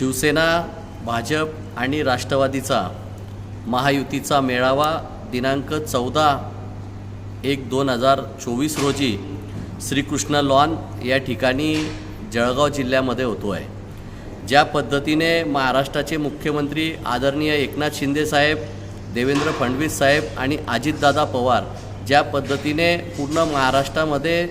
शिवसेना भाजप आणि राष्ट्रवादीचा महायुतीचा मेळावा दिनांक चौदा एक दोन हजार चोवीस रोजी श्रीकृष्ण लॉन या ठिकाणी जळगाव जिल्ह्यामध्ये होतो आहे ज्या पद्धतीने महाराष्ट्राचे मुख्यमंत्री आदरणीय एकनाथ शिंदे साहेब देवेंद्र फडणवीस साहेब आणि अजितदादा पवार ज्या पद्धतीने पूर्ण महाराष्ट्रामध्ये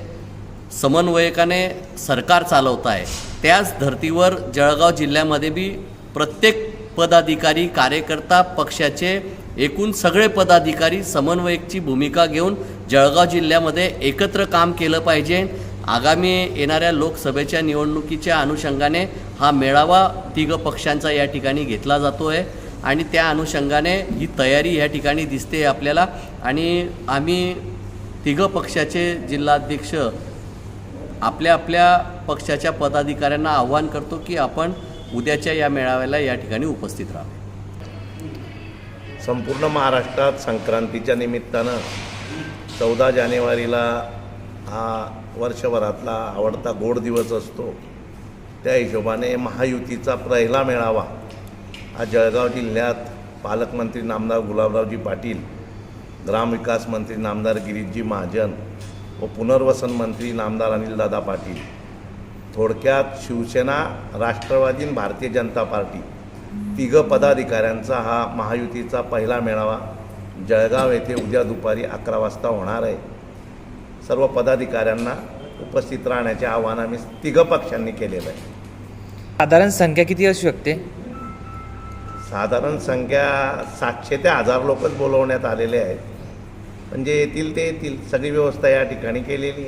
समन्वयकाने सरकार चालवत आहे त्याच धर्तीवर जळगाव जिल्ह्यामध्ये बी प्रत्येक पदाधिकारी कार्यकर्ता पक्षाचे एकूण सगळे पदाधिकारी समन्वयकची भूमिका घेऊन जळगाव जिल्ह्यामध्ये एकत्र काम केलं पाहिजे. आगामी येणाऱ्या लोकसभेच्या निवडणुकीच्या अनुषंगाने हा मेळावा तिघ पक्षांचा या ठिकाणी घेतला जातो आहे आणि त्या अनुषंगाने ही तयारी या ठिकाणी दिसते आपल्याला. आणि आम्ही तिघ पक्षाचे जिल्हाध्यक्ष आपल्या आपल्या पक्षाच्या पदाधिकाऱ्यांना आव्हान करतो की आपण उद्याच्या या मेळाव्याला या ठिकाणी उपस्थित राहावे. संपूर्ण महाराष्ट्रात संक्रांतीच्या निमित्तानं चौदा जानेवारीला हा वर्षभरातला आवडता गोड दिवस असतो. त्या हिशोबाने महायुतीचा पहिला मेळावा हा जळगाव जिल्ह्यात पालकमंत्री नामदार गुलाबरावजी पाटील ग्रामविकास मंत्री नामदार गिरीशजी महाजन व पुनर्वसन मंत्री नामदार अनिलदादा पाटील. थोडक्यात शिवसेना राष्ट्रवादी आणि भारतीय जनता पार्टी. तिघ पदाधिकाऱ्यांचा हा महायुतीचा पहिला मेळावा. जळगाव येथे उद्या दुपारी अकरा वाजता होणार आहे. सर्व पदाधिकाऱ्यांना उपस्थित राहण्याचे आवाहन आम्ही तिघ पक्षांनी केलेलं आहे. साधारण संख्या किती असू शकते? साधारण संख्या सातशे ते हजार लोकच बोलवण्यात आलेले आहेत. म्हणजे येतील ते येतील. सगळी व्यवस्था या ठिकाणी केलेली आहे.